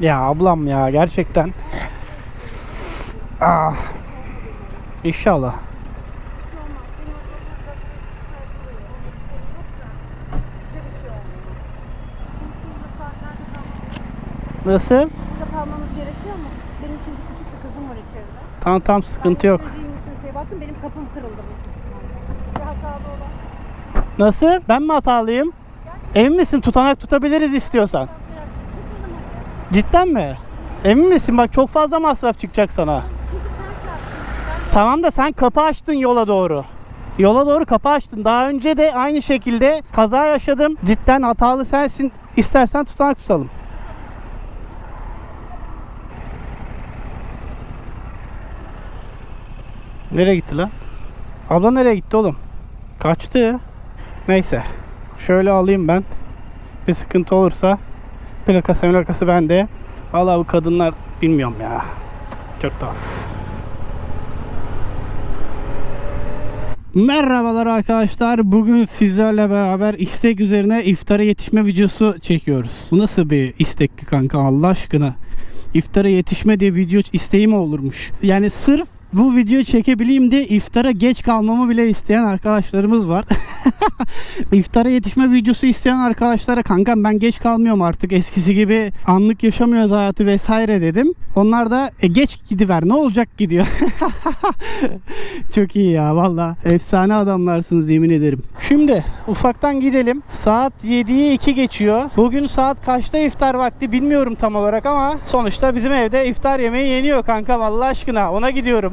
Ya ablam ya gerçekten. Ah. İnşallah. Nasıl? Burada kalmamız gerekiyor mu? Benim çünkü küçük bir kızım var içeride. Tam tam sıkıntı yok. Diye baktım benim kapım kırıldı. Bir hatalı olan. Nasıl? Ben mi hatalıyım? Emin misin? Tutanak tutabiliriz istiyorsan. Cidden mi? Emin misin? Bak çok fazla masraf çıkacak sana. Tamam da sen kapı açtın yola doğru. Yola doğru kapı açtın. Daha önce de aynı şekilde kaza yaşadım. Cidden hatalı sensin. İstersen tutanak tutalım. Nereye gitti lan? Abla nereye gitti oğlum? Kaçtı. Neyse. Şöyle alayım ben. Bir sıkıntı olursa plakası plakası bende. Valla bu kadınlar bilmiyorum ya. Çok tuhaf. Merhabalar arkadaşlar. Bugün sizlerle beraber istek üzerine iftara yetişme videosu çekiyoruz. Bu nasıl bir istek ki kanka Allah aşkına? İftara yetişme diye video isteği mi olurmuş? Yani sırf bu videoyu çekebileyim diye iftara geç kalmamı bile isteyen arkadaşlarımız var. İftara yetişme videosu isteyen arkadaşlara kankam ben geç kalmıyorum artık eskisi gibi anlık yaşamıyoruz hayatı vesaire dedim. Onlar da e, geç gidiver ne olacak gidiyor. Çok iyi ya valla. Efsane adamlarsınız yemin ederim. Şimdi ufaktan gidelim. Saat 7'yi 2 geçiyor. Bugün saat kaçta iftar vakti bilmiyorum tam olarak ama sonuçta bizim evde iftar yemeği yeniyor kanka valla aşkına ona gidiyorum.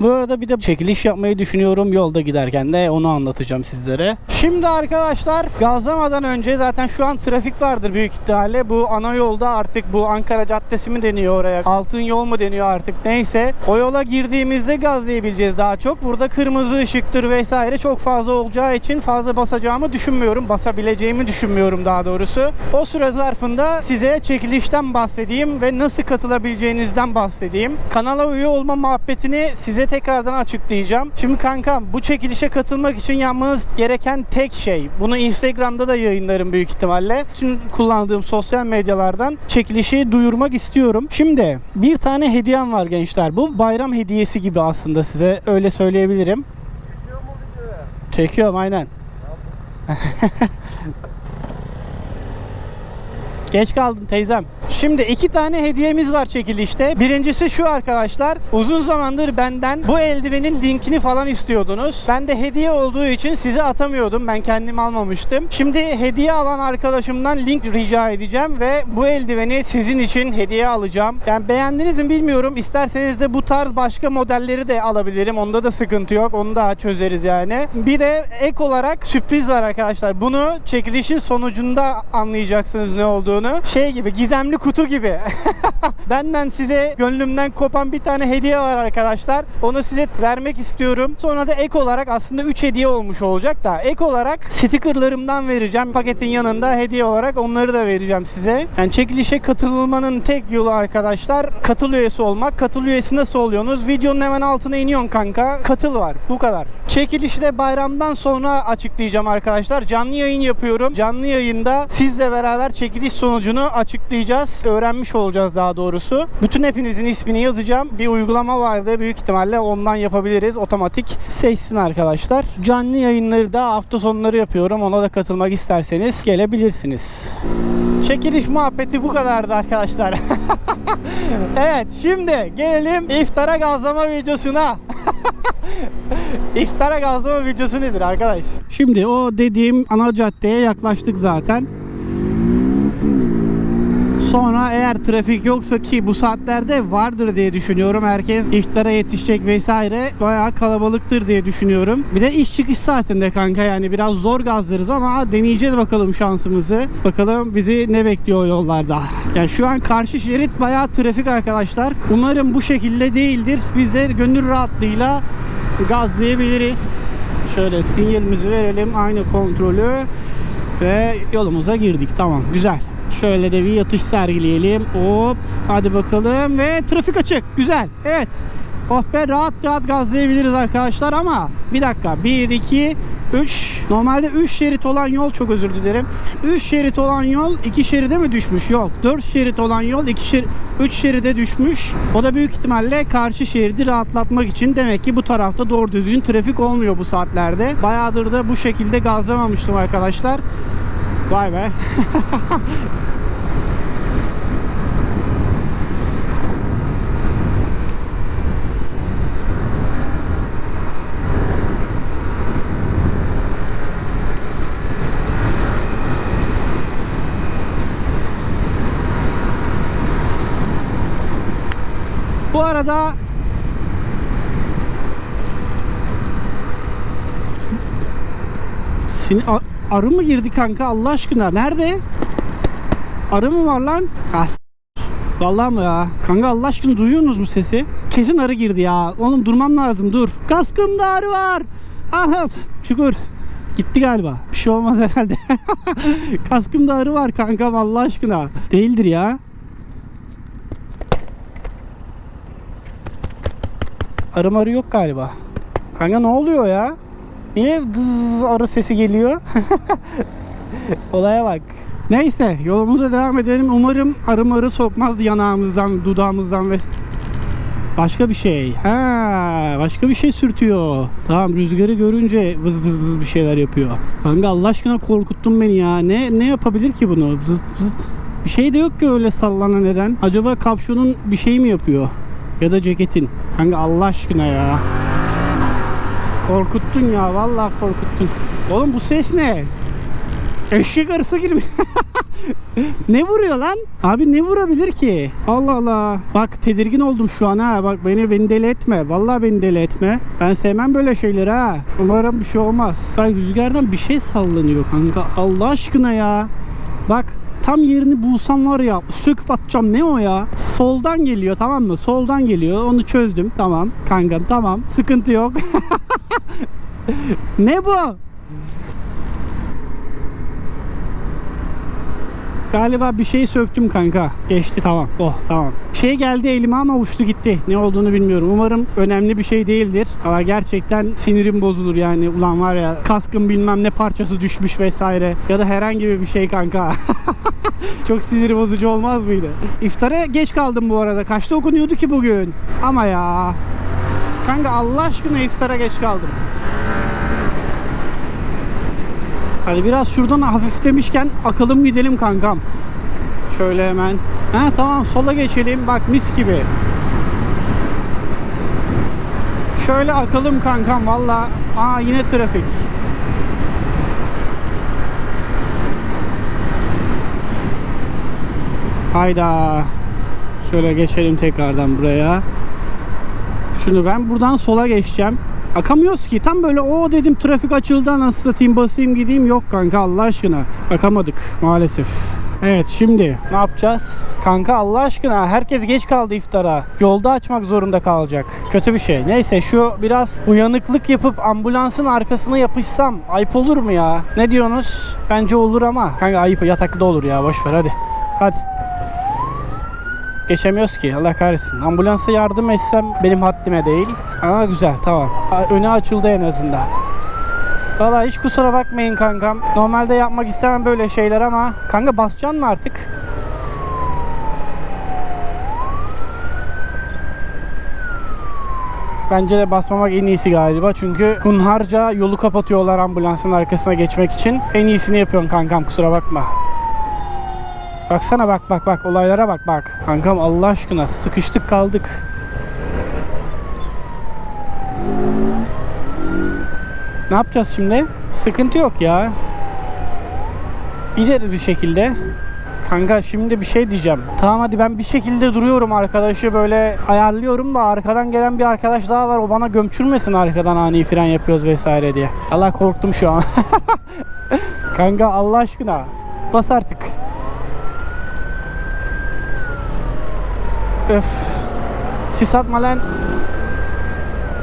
Bu arada bir de çekiliş yapmayı düşünüyorum yolda giderken de onu anlatacağım sizlere. Şimdi arkadaşlar gazlamadan önce zaten şu an trafik vardır büyük ihtimalle. Bu ana yolda artık bu Ankara Caddesi mi deniyor oraya? Altın yol mu deniyor artık neyse. O yola girdiğimizde gazlayabileceğiz daha çok. Burada kırmızı ışıktır vesaire çok fazla olacağı için fazla basacağımı düşünmüyorum. Basabileceğimi düşünmüyorum daha doğrusu. O süre zarfında size çekilişten bahsedeyim ve nasıl katılabileceğinizden bahsedeyim. Kanala üye olma muhabbetini size tekrardan açıklayacağım. Şimdi kankam bu çekilişe katılmak için yapmanız gereken tek şey. Bunu Instagram'da da yayınlarım büyük ihtimalle. Tüm kullandığım sosyal medyalardan çekilişi duyurmak istiyorum. Şimdi bir tane hediyem var gençler. Bu bayram hediyesi gibi aslında size öyle söyleyebilirim. Çekiyorum aynen. Geç kaldın teyzem. Şimdi iki tane hediyemiz var çekilişte. Birincisi şu arkadaşlar. Uzun zamandır benden bu eldivenin linkini falan istiyordunuz. Ben de hediye olduğu için size atamıyordum. Ben kendim almamıştım. Şimdi hediye alan arkadaşımdan link rica edeceğim ve bu eldiveni sizin için hediye alacağım. Yani beğendiniz mi bilmiyorum. İsterseniz de bu tarz başka modelleri de alabilirim. Onda da sıkıntı yok. Onu da çözeriz yani. Bir de ek olarak sürpriz var arkadaşlar. Bunu çekilişin sonucunda anlayacaksınız ne olduğunu. Şey gibi gizemli kutu gibi. Benden size gönlümden kopan bir tane hediye var arkadaşlar. Onu size vermek istiyorum. Sonra da ek olarak aslında 3 hediye olmuş olacak da ek olarak stickerlarımdan vereceğim. Paketin yanında hediye olarak onları da vereceğim size. Yani çekilişe katılmanın tek yolu arkadaşlar katıl üyesi olmak. Katıl üyesi nasıl oluyorsunuz? Videonun hemen altına iniyorsun kanka. Katıl var. Bu kadar. Çekilişi de bayramdan sonra açıklayacağım arkadaşlar. Canlı yayın yapıyorum. Canlı yayında sizle beraber çekiliş sonucunu açıklayacağız. Öğrenmiş olacağız daha doğrusu. Bütün hepinizin ismini yazacağım. Bir uygulama vardı. Büyük ihtimalle ondan yapabiliriz. Otomatik seçsin arkadaşlar. Canlı yayınları da hafta sonları yapıyorum. Ona da katılmak isterseniz gelebilirsiniz. Çekiliş muhabbeti bu kadardı arkadaşlar. evet şimdi gelelim iftara gazlama videosuna. İftara gazlama videosu nedir arkadaş? Şimdi o dediğim ana caddeye yaklaştık zaten. Sonra eğer trafik yoksa ki bu saatlerde vardır diye düşünüyorum. Herkes iftara yetişecek vesaire. Bayağı kalabalıktır diye düşünüyorum. Bir de iş çıkış saatinde kanka yani biraz zor gazlarız ama deneyeceğiz bakalım şansımızı. Bakalım bizi ne bekliyor yollarda. Yani şu an karşı şerit bayağı trafik arkadaşlar. Umarım bu şekilde değildir. Biz de gönül rahatlığıyla gazlayabiliriz. Şöyle sinyalimizi verelim. Aynı kontrolü ve yolumuza girdik. Tamam güzel. Şöyle de bir yatış sergileyelim. Hop. Hadi bakalım ve trafik açık. Güzel. Evet. Oh be rahat rahat gazlayabiliriz arkadaşlar ama bir dakika. 1 2 3 Normalde 3 şerit olan yol çok özür dilerim. 3 şerit olan yol 2 şeride mi düşmüş? Yok. 4 şerit olan yol 2 şerit 3 şeride düşmüş. O da büyük ihtimalle karşı şeridi rahatlatmak için demek ki bu tarafta doğru düzgün trafik olmuyor bu saatlerde. Bayağıdır da bu şekilde gazlamamıştım arkadaşlar. Vay be. Bu arada a- arı mı girdi kanka Allah aşkına? Nerede? Arı mı var lan? Ah, s- Vallahi mı ya? Kanka Allah aşkına duyuyorsunuz mu sesi? Kesin arı girdi ya. Oğlum durmam lazım dur. Kaskımda arı var. Aha çukur. Gitti galiba. Bir şey olmaz herhalde. Kaskımda arı var kankam Allah aşkına. Değildir ya. Arı marı yok galiba. Kanka ne oluyor ya? Niye dız arı sesi geliyor? Olaya bak. Neyse yolumuza devam edelim. Umarım arı marı sokmaz yanağımızdan, dudağımızdan ve başka bir şey. Ha, başka bir şey sürtüyor. Tamam rüzgarı görünce vız vız vız bir şeyler yapıyor. Kanka Allah aşkına korkuttun beni ya. Ne ne yapabilir ki bunu? Vız vız. Bir şey de yok ki öyle sallanan neden. Acaba kapşonun bir şey mi yapıyor? Ya da ceketin. Kanka Allah aşkına ya. Korkuttun ya vallahi korkuttun. Oğlum bu ses ne? Eşek arısı girmiş. ne vuruyor lan? Abi ne vurabilir ki? Allah Allah. Bak tedirgin oldum şu an ha. Bak beni beni deli etme. Vallahi beni deli etme. Ben sevmem böyle şeyleri ha. Umarım bir şey olmaz. Bak rüzgardan bir şey sallanıyor kanka. Allah aşkına ya. Bak tam yerini bulsam var ya söküp atacağım ne o ya soldan geliyor tamam mı soldan geliyor onu çözdüm tamam kankam tamam sıkıntı yok ne bu Galiba bir şey söktüm kanka. Geçti tamam. Oh tamam. Şey geldi elime ama uçtu gitti. Ne olduğunu bilmiyorum. Umarım önemli bir şey değildir. Ama gerçekten sinirim bozulur yani. Ulan var ya kaskın bilmem ne parçası düşmüş vesaire. Ya da herhangi bir şey kanka. Çok sinir bozucu olmaz mıydı? İftara geç kaldım bu arada. Kaçta okunuyordu ki bugün? Ama ya. Kanka Allah aşkına iftara geç kaldım. Hadi biraz şuradan hafiflemişken akalım gidelim kankam. Şöyle hemen. Ha tamam sola geçelim. Bak mis gibi. Şöyle akalım kankam valla. Aa yine trafik. Hayda. Şöyle geçelim tekrardan buraya. Şunu ben buradan sola geçeceğim. Akamıyoruz ki. Tam böyle o dedim trafik açıldı nasıl satayım basayım gideyim. Yok kanka Allah aşkına. Akamadık maalesef. Evet şimdi ne yapacağız? Kanka Allah aşkına herkes geç kaldı iftara. Yolda açmak zorunda kalacak. Kötü bir şey. Neyse şu biraz uyanıklık yapıp ambulansın arkasına yapışsam ayıp olur mu ya? Ne diyorsunuz? Bence olur ama. Kanka ayıp yatakta olur ya boş ver hadi. Hadi. Geçemiyoruz ki Allah kahretsin. Ambulansa yardım etsem benim haddime değil. Aa güzel tamam. Öne açıldı en azından. Valla hiç kusura bakmayın kankam. Normalde yapmak istemem böyle şeyler ama kanka basacaksın mı artık? Bence de basmamak en iyisi galiba. Çünkü hunharca yolu kapatıyorlar ambulansın arkasına geçmek için. En iyisini yapıyorsun kankam kusura bakma. Baksana bak bak bak olaylara bak bak. Kankam Allah aşkına sıkıştık kaldık. Ne yapacağız şimdi? Sıkıntı yok ya. Gideriz bir şekilde. Kanka şimdi bir şey diyeceğim. Tamam hadi ben bir şekilde duruyorum arkadaşı böyle ayarlıyorum da arkadan gelen bir arkadaş daha var. O bana gömçürmesin arkadan ani fren yapıyoruz vesaire diye. Allah korktum şu an. Kanka Allah aşkına bas artık. Öf. Sis atma lan.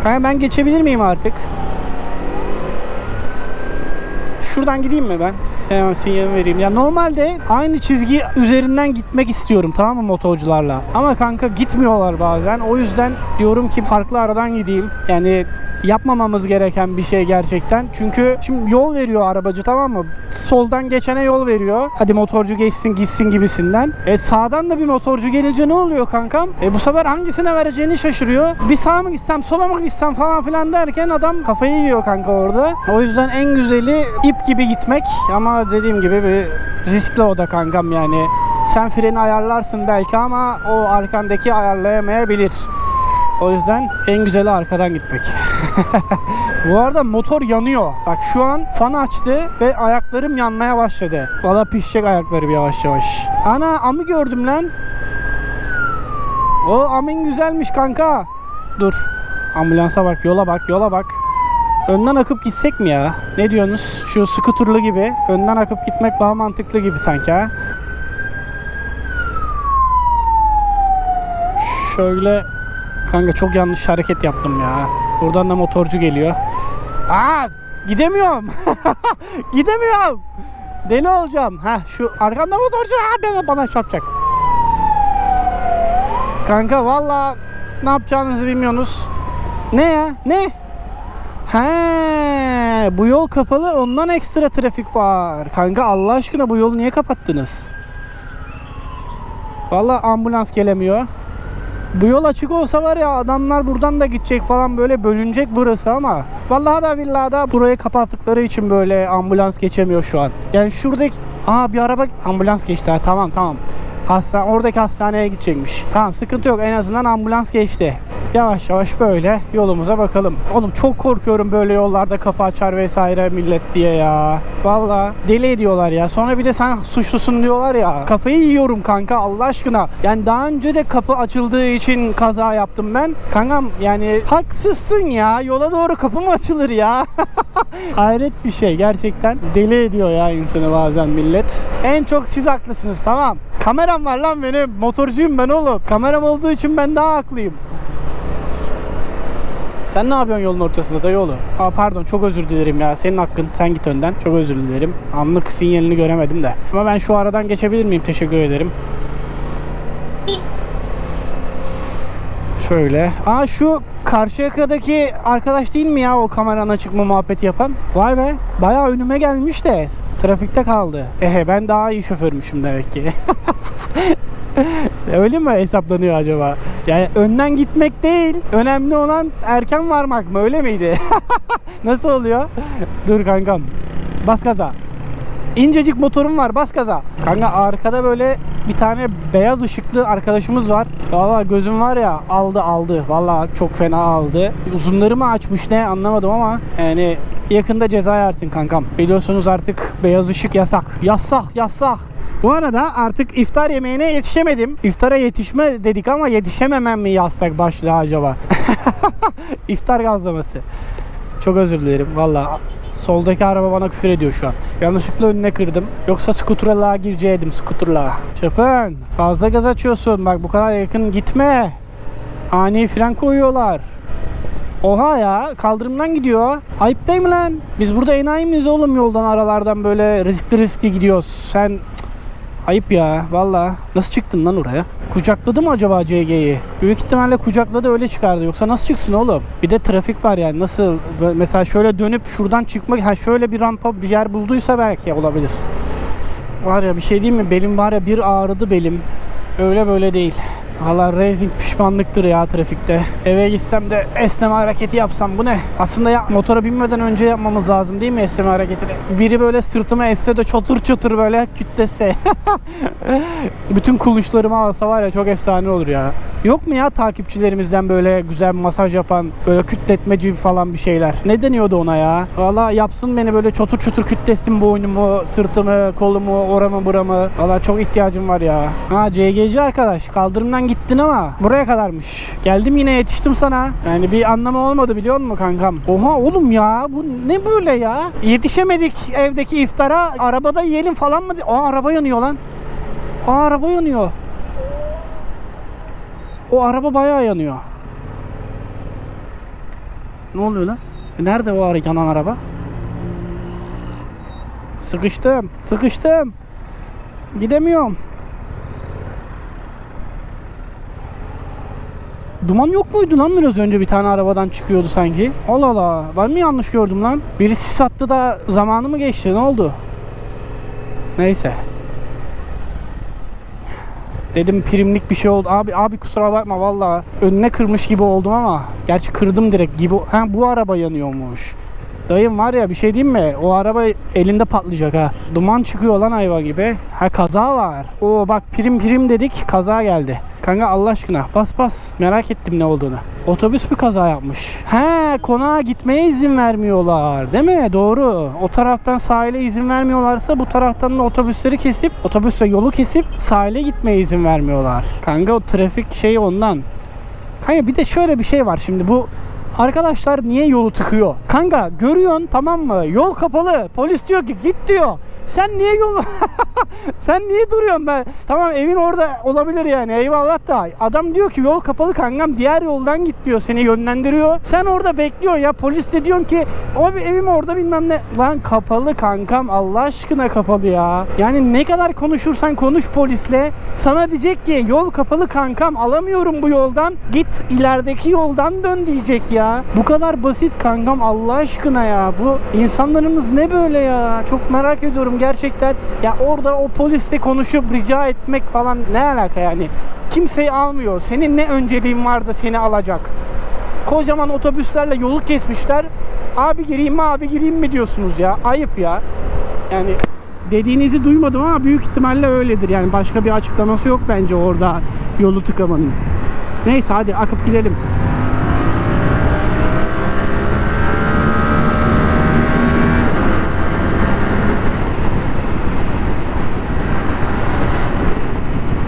Kanka ben geçebilir miyim artık? Şuradan gideyim mi ben? Sen sinyal vereyim. Ya normalde aynı çizgi üzerinden gitmek istiyorum tamam mı motorcularla. Ama kanka gitmiyorlar bazen. O yüzden diyorum ki farklı aradan gideyim. Yani yapmamamız gereken bir şey gerçekten. Çünkü şimdi yol veriyor arabacı tamam mı? Soldan geçene yol veriyor. Hadi motorcu geçsin gitsin gibisinden. E sağdan da bir motorcu gelince ne oluyor kankam? E bu sefer hangisine vereceğini şaşırıyor. Bir sağa mı gitsem sola mı gitsem falan filan derken adam kafayı yiyor kanka orada. O yüzden en güzeli ip gibi gitmek ama dediğim gibi bir riskli o da kankam yani. Sen freni ayarlarsın belki ama o arkandaki ayarlayamayabilir. O yüzden en güzeli arkadan gitmek. Bu arada motor yanıyor. Bak şu an fan açtı ve ayaklarım yanmaya başladı. Valla pişecek ayaklarım yavaş yavaş. Ana amı gördüm lan. O amin güzelmiş kanka. Dur. Ambulansa bak, yola bak, yola bak. Önden akıp gitsek mi ya? Ne diyorsunuz? Şu skuturlu gibi. Önden akıp gitmek daha mantıklı gibi sanki ha. Şöyle kanka çok yanlış hareket yaptım ya. Buradan da motorcu geliyor. Aa gidemiyorum. gidemiyorum. Deli olacağım. Ha şu arkamda motorcu ha bana bana çarpacak. Kanka valla ne yapacağınızı bilmiyorsunuz. Ne ya? Ne? He, bu yol kapalı ondan ekstra trafik var. Kanka Allah aşkına bu yolu niye kapattınız? Valla ambulans gelemiyor. Bu yol açık olsa var ya adamlar buradan da gidecek falan böyle bölünecek burası ama vallahi da billahi burayı kapattıkları için böyle ambulans geçemiyor şu an. Yani şuradaki Aa bir araba ambulans geçti ha tamam tamam. Hastane oradaki hastaneye gidecekmiş. Tamam sıkıntı yok en azından ambulans geçti. Yavaş yavaş böyle yolumuza bakalım. Oğlum çok korkuyorum böyle yollarda kapı açar vesaire millet diye ya. Valla deli ediyorlar ya. Sonra bir de sen suçlusun diyorlar ya. Kafayı yiyorum kanka Allah aşkına. Yani daha önce de kapı açıldığı için kaza yaptım ben. Kankam yani haksızsın ya. Yola doğru kapı mı açılır ya? Hayret bir şey gerçekten. Deli ediyor ya insanı bazen millet. En çok siz haklısınız tamam. Kameram var lan benim. Motorcuyum ben oğlum. Kameram olduğu için ben daha haklıyım. Sen ne yapıyorsun yolun ortasında da yolu? Aa pardon çok özür dilerim ya. Senin hakkın. Sen git önden. Çok özür dilerim. Anlık sinyalini göremedim de. Ama ben şu aradan geçebilir miyim? Teşekkür ederim. Şöyle. Aa şu Karşıyaka'daki arkadaş değil mi ya o kameranın açık mı muhabbeti yapan? Vay be. Bayağı önüme gelmiş de trafikte kaldı. Ehe ben daha iyi şoförmüşüm demek ki. Öyle mi hesaplanıyor acaba? Yani önden gitmek değil. Önemli olan erken varmak mı? Öyle miydi? Nasıl oluyor? Dur kankam. Bas gaza. İncecik motorum var bas gaza. Kanka arkada böyle bir tane beyaz ışıklı arkadaşımız var. Valla gözüm var ya aldı aldı. Valla çok fena aldı. Uzunları mı açmış ne anlamadım ama yani yakında ceza yersin kankam. Biliyorsunuz artık beyaz ışık yasak. Yasak yasak. Bu arada artık iftar yemeğine yetişemedim. İftara yetişme dedik ama yetişememem mi yazsak başlığa acaba? İftar gazlaması. Çok özür dilerim valla. Soldaki araba bana küfür ediyor şu an. Yanlışlıkla önüne kırdım. Yoksa skuterlığa gireceydim skuterlığa. Çapın fazla gaz açıyorsun. Bak bu kadar yakın gitme. Ani fren koyuyorlar. Oha ya kaldırımdan gidiyor. Ayıp değil mi lan? Biz burada enayi miyiz oğlum yoldan aralardan böyle riskli riskli gidiyoruz. Sen ayıp ya valla. Nasıl çıktın lan oraya? Kucakladı mı acaba CG'yi? Büyük ihtimalle kucakladı öyle çıkardı. Yoksa nasıl çıksın oğlum? Bir de trafik var yani nasıl? Mesela şöyle dönüp şuradan çıkmak, ha şöyle bir rampa bir yer bulduysa belki olabilir. Var ya bir şey diyeyim mi? Belim var ya bir ağrıdı belim. Öyle böyle değil. Valla racing pişmanlıktır ya trafikte. Eve gitsem de esneme hareketi yapsam bu ne? Aslında ya motora binmeden önce yapmamız lazım değil mi esneme hareketini? Biri böyle sırtıma esse de çotur çotur böyle kütlese. Bütün kuluşlarımı alsa var ya çok efsane olur ya. Yok mu ya takipçilerimizden böyle güzel masaj yapan, böyle kütletmeci falan bir şeyler? Ne deniyordu ona ya? Valla yapsın beni böyle çotur çotur kütlesin boynumu, sırtımı, kolumu, oramı buramı. Valla çok ihtiyacım var ya. Ha CGC arkadaş kaldırımdan gittin ama buraya kadarmış. Geldim yine yetiştim sana. Yani bir anlamı olmadı biliyor musun kankam? Oha oğlum ya bu ne böyle ya? Yetişemedik evdeki iftara. Arabada yiyelim falan mı? Aa araba yanıyor lan. Aa araba yanıyor. O araba bayağı yanıyor. Ne oluyor lan? E, Nerede o yanan araba? Sıkıştım. Sıkıştım. Gidemiyorum. Duman yok muydu lan biraz önce bir tane arabadan çıkıyordu sanki? Allah Allah. Ben mi yanlış gördüm lan? Biri sis attı da zamanı mı geçti? Ne oldu? Neyse. Dedim primlik bir şey oldu. Abi abi kusura bakma valla. Önüne kırmış gibi oldum ama. Gerçi kırdım direkt gibi. Ha bu araba yanıyormuş. Dayım var ya bir şey diyeyim mi? O araba elinde patlayacak ha. Duman çıkıyor lan hayvan gibi. Ha kaza var. Oo bak prim prim dedik kaza geldi. Kanka Allah aşkına bas bas. Merak ettim ne olduğunu. Otobüs bir kaza yapmış. He konağa gitmeye izin vermiyorlar. Değil mi? Doğru. O taraftan sahile izin vermiyorlarsa bu taraftan da otobüsleri kesip otobüsle yolu kesip sahile gitmeye izin vermiyorlar. Kanka o trafik şeyi ondan. Kanka bir de şöyle bir şey var şimdi bu Arkadaşlar niye yolu tıkıyor? Kanka görüyorsun tamam mı? Yol kapalı. Polis diyor ki git diyor. Sen niye yolu Sen niye duruyorsun ben? Tamam evin orada olabilir yani eyvallah da adam diyor ki yol kapalı kankam diğer yoldan git diyor seni yönlendiriyor. Sen orada bekliyorsun ya polis de diyorsun ki o evim orada bilmem ne. Lan kapalı kankam Allah aşkına kapalı ya. Yani ne kadar konuşursan konuş polisle sana diyecek ki yol kapalı kankam alamıyorum bu yoldan git ilerideki yoldan dön diyecek ya. Bu kadar basit kankam Allah aşkına ya. Bu insanlarımız ne böyle ya? Çok merak ediyorum gerçekten. Ya orada o polisle konuşup rica etmek falan ne alaka yani? Kimseyi almıyor. Senin ne önceliğin var da seni alacak? Kocaman otobüslerle yolu kesmişler. Abi gireyim mi abi gireyim mi diyorsunuz ya. Ayıp ya. Yani dediğinizi duymadım ama büyük ihtimalle öyledir. Yani başka bir açıklaması yok bence orada yolu tıkamanın. Neyse hadi akıp gidelim.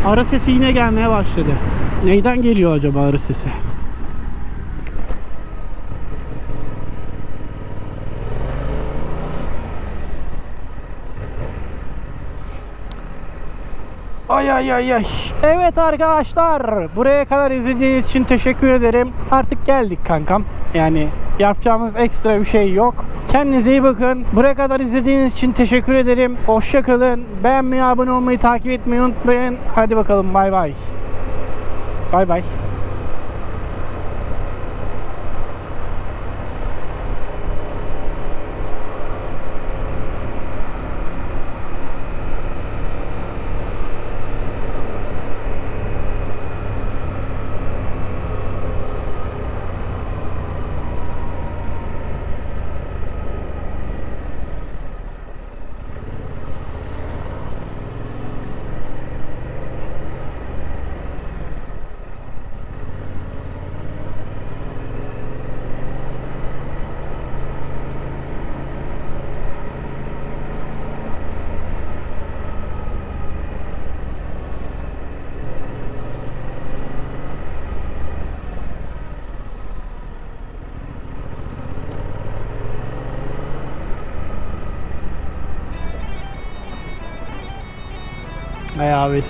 Arı sesi yine gelmeye başladı. Neyden geliyor acaba arı sesi? Ay ay ay ay. Evet arkadaşlar. Buraya kadar izlediğiniz için teşekkür ederim. Artık geldik kankam. Yani yapacağımız ekstra bir şey yok. Kendinize iyi bakın. Buraya kadar izlediğiniz için teşekkür ederim. Hoşça kalın. Beğenmeyi, abone olmayı, takip etmeyi unutmayın. Hadi bakalım bay bay. Bay bay. Ay